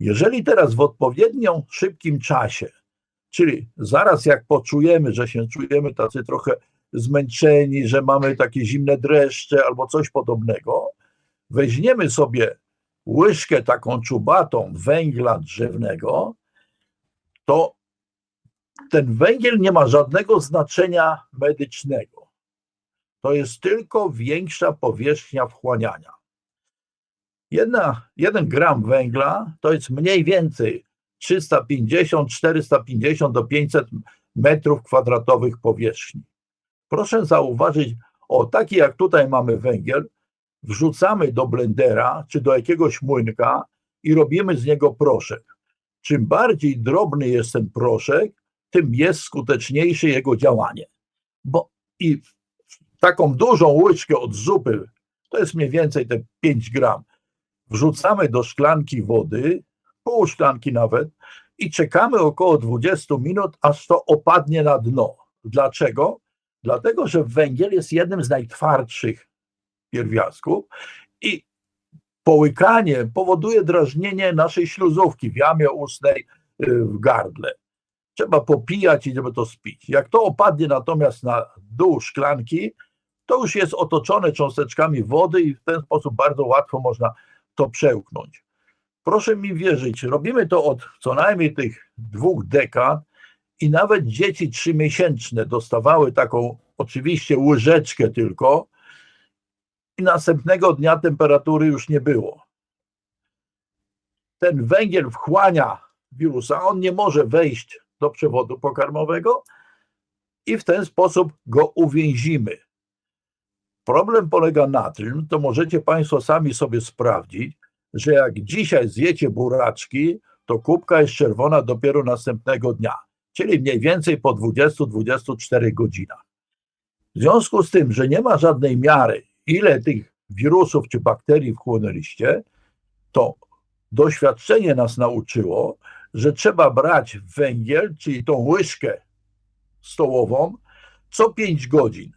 Jeżeli teraz w odpowiednio szybkim czasie, czyli zaraz jak poczujemy, że się czujemy tacy trochę zmęczeni, że mamy takie zimne dreszcze albo coś podobnego, weźmiemy sobie łyżkę taką czubatą węgla drzewnego, to ten węgiel nie ma żadnego znaczenia medycznego. To jest tylko większa powierzchnia wchłaniania. Jedna, jeden gram węgla to jest mniej więcej 350, 450 do 500 metrów kwadratowych powierzchni. Proszę zauważyć, o taki jak tutaj mamy węgiel, wrzucamy do blendera czy do jakiegoś młynka i robimy z niego proszek. Czym bardziej drobny jest ten proszek, tym jest skuteczniejsze jego działanie. Bo i taką dużą łyczkę od zupy, to jest mniej więcej te 5 gram, wrzucamy do szklanki wody, pół szklanki nawet, i czekamy około 20 minut, aż to opadnie na dno. Dlaczego? Dlatego, że węgiel jest jednym z najtwardszych pierwiastków i połykanie powoduje drażnienie naszej śluzówki w jamie ustnej, y, w gardle. Trzeba popijać i żeby to spić. Jak to opadnie natomiast na dół szklanki, to już jest otoczone cząsteczkami wody i w ten sposób bardzo łatwo można to przełknąć. Proszę mi wierzyć, robimy to od co najmniej tych dwóch dekad i nawet dzieci trzymiesięczne dostawały taką oczywiście łyżeczkę tylko i następnego dnia temperatury już nie było. Ten węgiel wchłania wirusa, on nie może wejść do przewodu pokarmowego i w ten sposób go uwięzimy. Problem polega na tym, to możecie Państwo sami sobie sprawdzić, że jak dzisiaj zjecie buraczki, to kubka jest czerwona dopiero następnego dnia, czyli mniej więcej po 20-24 godzinach. W związku z tym, że nie ma żadnej miary, ile tych wirusów czy bakterii wchłonęliście, to doświadczenie nas nauczyło, że trzeba brać węgiel, czyli tą łyżkę stołową, co 5 godzin,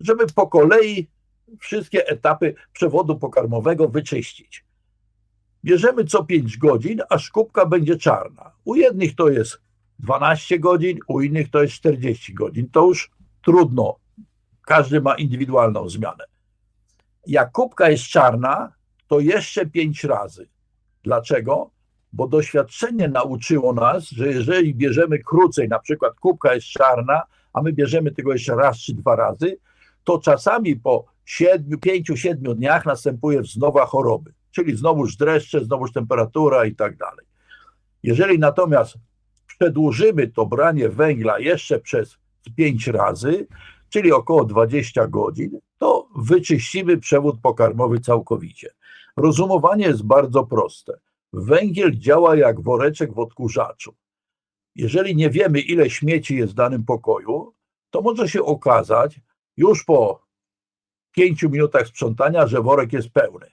żeby po kolei wszystkie etapy przewodu pokarmowego wyczyścić. Bierzemy co 5 godzin, aż kubka będzie czarna. U jednych to jest 12 godzin, u innych to jest 40 godzin. To już trudno. Każdy ma indywidualną zmianę. Jak kubka jest czarna, to jeszcze 5 razy. Dlaczego? Bo doświadczenie nauczyło nas, że jeżeli bierzemy krócej, na przykład kubka jest czarna, a my bierzemy tego jeszcze raz czy dwa razy, to czasami po 5-7 dniach następuje wznowa choroby czyli znowuż dreszcze, znowuż temperatura i tak dalej. Jeżeli natomiast przedłużymy to branie węgla jeszcze przez 5 razy, czyli około 20 godzin, to wyczyścimy przewód pokarmowy całkowicie. Rozumowanie jest bardzo proste. Węgiel działa jak woreczek w odkurzaczu. Jeżeli nie wiemy, ile śmieci jest w danym pokoju, to może się okazać już po pięciu minutach sprzątania, że worek jest pełny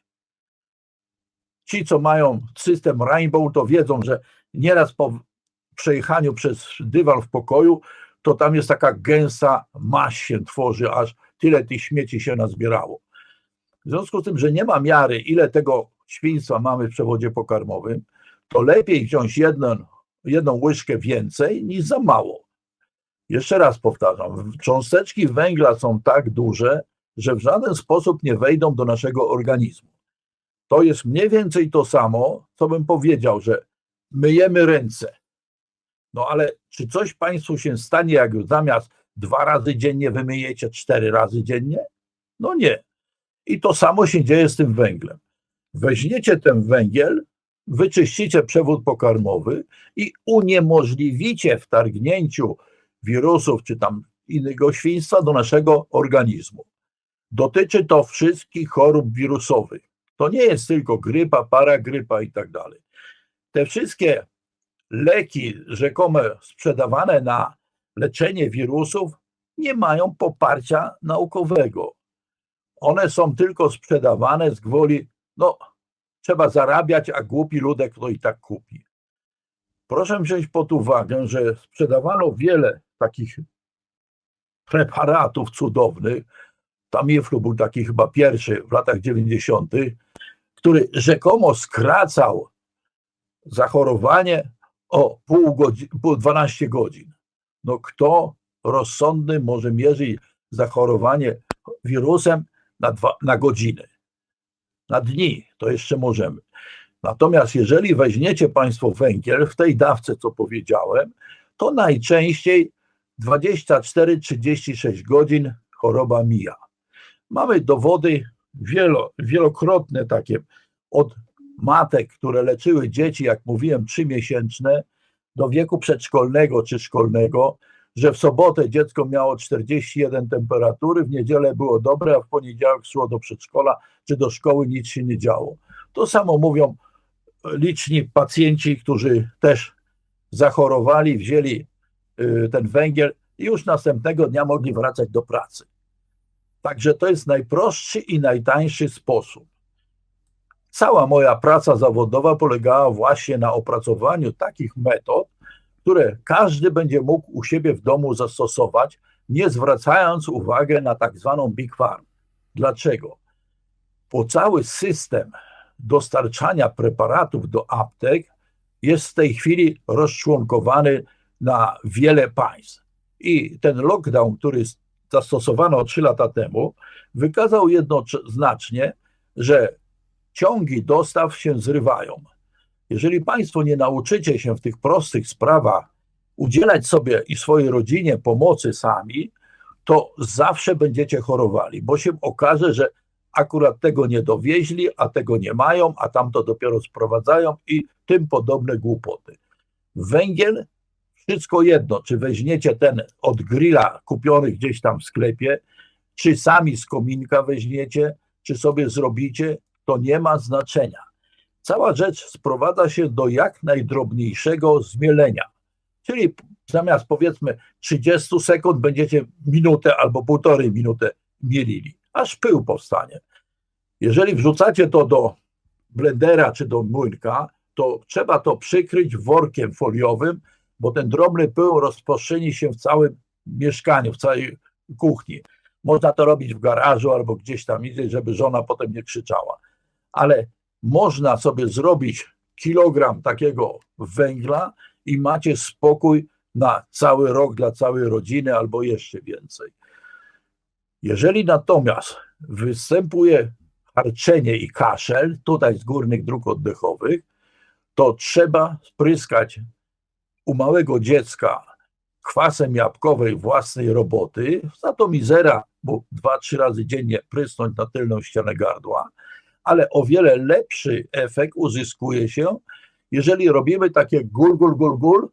ci, co mają system Rainbow, to wiedzą, że nieraz po przejechaniu przez dywan w pokoju, to tam jest taka gęsta maść się tworzy, aż tyle tych śmieci się nazbierało. W związku z tym, że nie ma miary, ile tego świństwa mamy w przewodzie pokarmowym, to lepiej wziąć jedną, jedną łyżkę więcej niż za mało. Jeszcze raz powtarzam, cząsteczki węgla są tak duże, że w żaden sposób nie wejdą do naszego organizmu to jest mniej więcej to samo, co bym powiedział, że myjemy ręce. No ale czy coś Państwu się stanie, jak zamiast dwa razy dziennie wymyjecie cztery razy dziennie? No nie. I to samo się dzieje z tym węglem. Weźmiecie ten węgiel, wyczyścicie przewód pokarmowy i uniemożliwicie wtargnięciu wirusów czy tam innego świństwa do naszego organizmu. Dotyczy to wszystkich chorób wirusowych. To nie jest tylko grypa, paragrypa i tak dalej. Te wszystkie leki rzekome sprzedawane na leczenie wirusów nie mają poparcia naukowego. One są tylko sprzedawane z gwoli, no trzeba zarabiać, a głupi ludek to i tak kupi. Proszę wziąć pod uwagę, że sprzedawano wiele takich preparatów cudownych. Tamiflu był taki chyba pierwszy w latach 90., który rzekomo skracał zachorowanie o pół godzin, pół 12 godzin. No kto rozsądny może mierzyć zachorowanie wirusem na, dwa, na godziny? Na dni to jeszcze możemy. Natomiast jeżeli weźmiecie Państwo węgiel w tej dawce, co powiedziałem, to najczęściej 24-36 godzin choroba mija. Mamy dowody wielo, wielokrotne takie od matek, które leczyły dzieci, jak mówiłem, trzymiesięczne do wieku przedszkolnego czy szkolnego, że w sobotę dziecko miało 41 temperatury, w niedzielę było dobre, a w poniedziałek szło do przedszkola czy do szkoły, nic się nie działo. To samo mówią liczni pacjenci, którzy też zachorowali, wzięli ten węgiel i już następnego dnia mogli wracać do pracy. Także to jest najprostszy i najtańszy sposób. Cała moja praca zawodowa polegała właśnie na opracowaniu takich metod, które każdy będzie mógł u siebie w domu zastosować, nie zwracając uwagi na tak zwaną Big Farm. Dlaczego? Bo cały system dostarczania preparatów do aptek jest w tej chwili rozczłonkowany na wiele państw. I ten lockdown, który zastosowano 3 lata temu, wykazał jednoznacznie, że ciągi dostaw się zrywają. Jeżeli Państwo nie nauczycie się w tych prostych sprawach udzielać sobie i swojej rodzinie pomocy sami, to zawsze będziecie chorowali, bo się okaże, że akurat tego nie dowieźli, a tego nie mają, a tamto dopiero sprowadzają i tym podobne głupoty. Węgiel, wszystko jedno, czy weźmiecie ten od grilla kupiony gdzieś tam w sklepie, czy sami z kominka weźmiecie, czy sobie zrobicie, to nie ma znaczenia. Cała rzecz sprowadza się do jak najdrobniejszego zmielenia. Czyli zamiast powiedzmy 30 sekund będziecie minutę albo półtorej minuty mielili aż pył powstanie. Jeżeli wrzucacie to do blendera czy do młynka, to trzeba to przykryć workiem foliowym, bo ten drobny pył rozprzestrzeni się w całym mieszkaniu, w całej kuchni. Można to robić w garażu albo gdzieś tam indziej, żeby żona potem nie krzyczała. Ale można sobie zrobić kilogram takiego węgla i macie spokój na cały rok dla całej rodziny albo jeszcze więcej. Jeżeli natomiast występuje harczenie i kaszel, tutaj z górnych dróg oddechowych, to trzeba spryskać u małego dziecka kwasem jabłkowej własnej roboty, za to mizera, bo dwa, trzy razy dziennie prysnąć na tylną ścianę gardła, ale o wiele lepszy efekt uzyskuje się, jeżeli robimy takie gul, gul, gul, gul,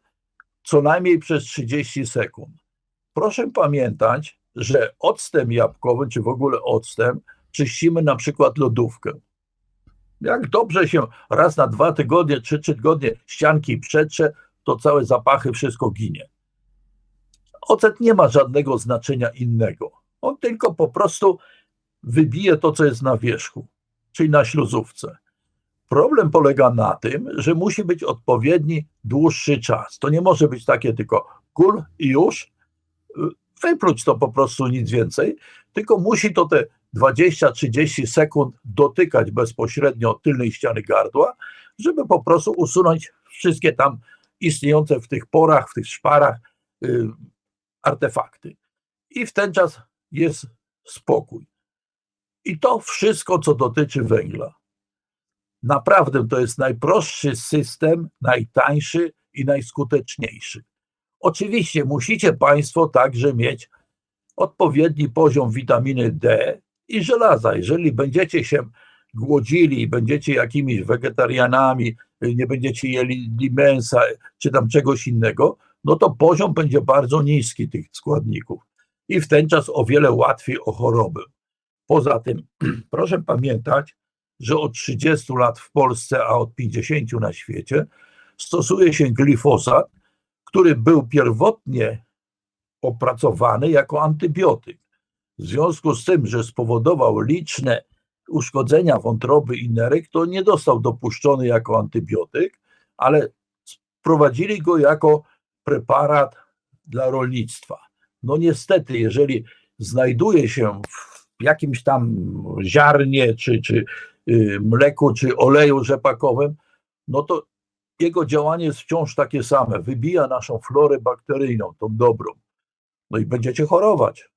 co najmniej przez 30 sekund. Proszę pamiętać, że octem jabłkowym, czy w ogóle octem, czyścimy na przykład lodówkę. Jak dobrze się raz na dwa tygodnie, trzy, tygodnie ścianki przetrze, to całe zapachy, wszystko ginie. Ocet nie ma żadnego znaczenia innego. On tylko po prostu wybije to, co jest na wierzchu, czyli na śluzówce. Problem polega na tym, że musi być odpowiedni dłuższy czas. To nie może być takie tylko kul i już, wypluć to po prostu nic więcej, tylko musi to te 20-30 sekund dotykać bezpośrednio tylnej ściany gardła, żeby po prostu usunąć wszystkie tam istniejące w tych porach, w tych szparach y, artefakty. I w ten czas jest spokój. I to wszystko, co dotyczy węgla. Naprawdę to jest najprostszy system, najtańszy i najskuteczniejszy. Oczywiście musicie Państwo także mieć odpowiedni poziom witaminy D i żelaza. Jeżeli będziecie się głodzili i będziecie jakimiś wegetarianami, nie będziecie jeli mięsa czy tam czegoś innego, no to poziom będzie bardzo niski tych składników i w ten czas o wiele łatwiej o choroby. Poza tym, proszę pamiętać, że od 30 lat w Polsce, a od 50 na świecie stosuje się glifosat, który był pierwotnie opracowany jako antybiotyk. W związku z tym, że spowodował liczne uszkodzenia wątroby i nerek, to nie został dopuszczony jako antybiotyk, ale sprowadzili go jako preparat dla rolnictwa. No niestety, jeżeli znajduje się w jakimś tam ziarnie, czy, czy y, mleku, czy oleju rzepakowym, no to jego działanie jest wciąż takie same. Wybija naszą florę bakteryjną, tą dobrą. No i będziecie chorować.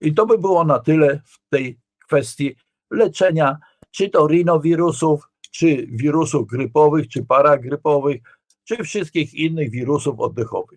I to by było na tyle w tej kwestii leczenia, czy to rinowirusów, czy wirusów grypowych, czy paragrypowych, czy wszystkich innych wirusów oddechowych.